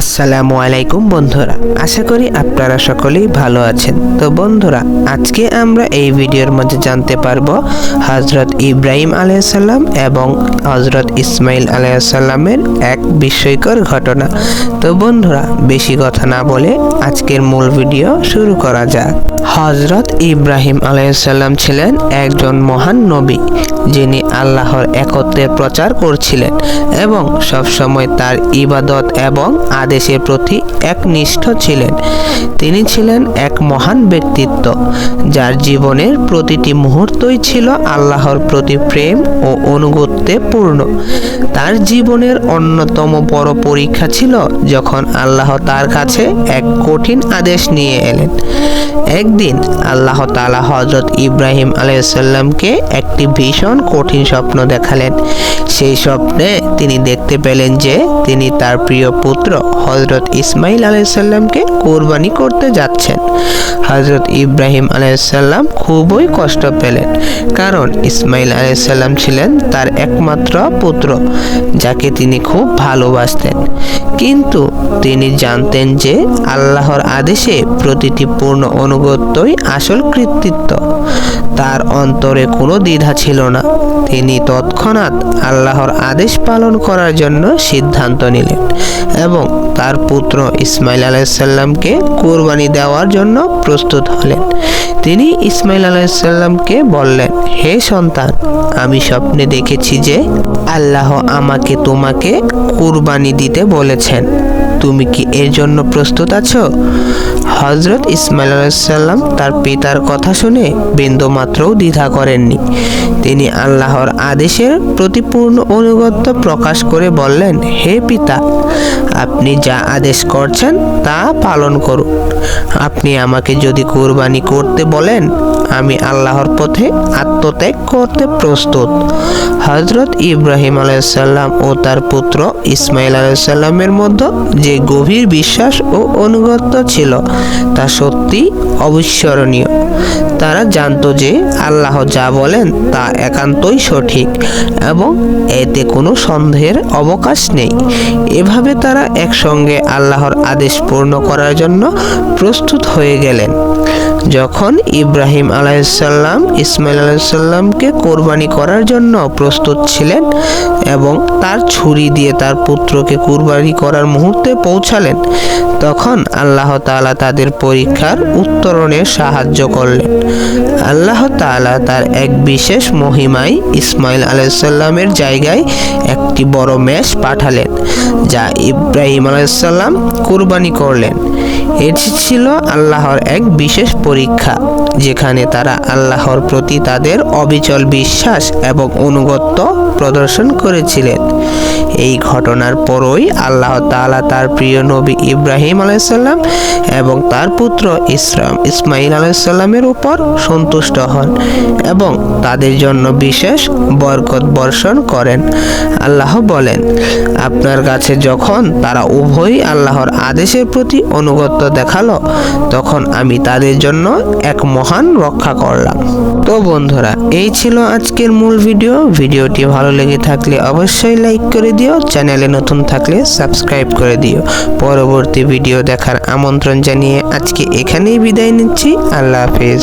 আসসালামু আলাইকুম বন্ধুরা, আশা করি আপনারা সকলেই ভালো আছেন। তো বন্ধুরা, আজকে আমরা এই ভিডিওর মধ্যে জানতে পারব হজরত ইব্রাহিম আলাইসাল্লাম এবং হজরত ইসমাইল আলাইসাল্লামের এক বিস্ময়কর ঘটনা। তো বন্ধুরা, বেশি কথা না বলে আজকের মূল ভিডিও শুরু করা যাক। হজরত ইব্রাহিম আলাইসাল্লাম ছিলেন একজন মহান নবী, যিনি আল্লাহর একত্বের প্রচার করছিলেন এবং সবসময় তার ইবাদত এবং আদেশের প্রতি একনিষ্ঠ ছিলেন। তিনি ছিলেন এক মহান ব্যক্তিত্ব, যার জীবনের প্রতিটি মুহূর্তই ছিল আল্লাহর প্রতি প্রেম ও অনুগত্যে পূর্ণ। তার জীবনের অন্যতম বড় পরীক্ষা ছিল যখন আল্লাহ তার কাছে এক কঠিন আদেশ নিয়ে এলেন। একদিন আল্লাহ তালা হজরত ইব্রাহিম আলাইসাল্লামকে একটি ভীষণ কঠিন স্বপ্ন দেখালেন। সেই স্বপ্নে তিনি দেখতে পেলেন যে তিনি তার প্রিয় পুত্র হজরত ইসমাইল আলাইসাল্লামকে কোরবানি করতে যাচ্ছেন। হজরত ইব্রাহিম আলাইসাল্লাম খুবই কষ্ট পেলেন, কারণ ইসমাইল আলাইসাল্লাম ছিলেন তার একমাত্র পুত্র, যাকে তিনি খুব ভালোবাসতেন। কিন্তু তিনি জানতেন যে আল্লাহর আদেশে প্রতিটি পূর্ণ অনুগত্যই আসল কৃতিত্ব। তার অন্তরে কোনো দ্বিধা ছিল না। তিনি তৎক্ষণাৎ আল্লাহর আদেশ পালন করার জন্য সিদ্ধান্ত নিলেন এবং তার পুত্র ইসমাইল আলাইসাল্লামকে কোরবানি দেওয়ার জন্য প্রস্তুত হলেন। তিনি ইসমাইল আলাইসাল্লামকে বললেন, হে সন্তান, আমি স্বপ্নে দেখেছি যে আল্লাহ আমাকে তোমাকে কুরবানি দিতে বলেছেন। তুমি কি এর জন্য প্রস্তুত আছো? হজরত ইসমাইল আলাইসাল্লাম তার পিতার কথা শুনে বিন্দুমাত্রও দ্বিধা করেননি। তিনি আল্লাহর আদেশের প্রতিপূর্ণ অনুগত্য প্রকাশ করে বললেন, হে পিতা, আপনি যা আদেশ করছেন তা পালন করুন। আপনি আমাকে যদি কোরবানি করতে বলেন, আমি আল্লাহর পথে আত্মত্যাগ করতে প্রস্তুত। হজরত ইব্রাহিম আলাইসাল্লাম ও তার পুত্র ইসমাইল আলাইসাল্লামের মধ্যে যে গভীর বিশ্বাস ও অনুগত্য ছিল, তা সত্যি অবিস্মরণীয়। তারা জানতো যে আল্লাহ যা বলেন তা একান্তই সঠিক এবং এতে কোনো সন্দেহের অবকাশ নেই। এভাবে তারা একসঙ্গে আল্লাহর আদেশ পূর্ণ করার জন্য প্রস্তুত হয়ে গেলেন। যখন ইব্রাহিম আলাইসাল্লাম ইসমাইল আলাইসাল্লামকে কোরবানি করার জন্য প্রস্তুত ছিলেন এবং তার ছুরি দিয়ে তার পুত্রকে কুরবানি করার মুহূর্তে পৌঁছালেন, তখন আল্লাহ তাআলা তাদের পরীক্ষার উত্তরণে সাহায্য করলেন। আল্লাহ তাআলা তার এক বিশেষ মহিমায় ইসমাইল আলাইসাল্লামের জায়গায় একটি বড় মেষ পাঠালেন, যা ইব্রাহিম আলাইসাল্লাম কুরবানি করলেন। এটি ছিল আল্লাহর এক বিশেষ পরীক্ষা, যেখানে তারা আল্লাহর প্রতি তাদের অবিচল বিশ্বাস এবং অনুগত্য প্রদর্শন করেছিলেন। এই ঘটনার পরই আল্লাহ তাআলা তার প্রিয় নবী ইব্রাহিম আলাইসাল্লাম এবং তার পুত্র ইসলাম ইসমাইল আলাইসাল্লামের উপর সন্তুষ্ট হন এবং তাদের জন্য বিশেষ বরকত বর্ষণ করেন। আল্লাহ বলেন, আপনার কাছে যখন তারা উভয়ই আল্লাহর আদেশের প্রতি অনুগত্য দেখাল, তখন আমি তাদের জন্য এক মহান রক্ষা করলাম। তো বন্ধুরা, এই ছিল আজকের মূল ভিডিও। ভিডিওটি ভালো লেগে থাকলে অবশ্যই লাইক করে দিও। চ্যানেলে নতুন থাকলে সাবস্ক্রাইব করে দিও। পরবর্তী ভিডিও দেখার আমন্ত্রণ জানিয়ে আজকে এখানেই বিদায় নিচ্ছি। আল্লাহ হাফেজ।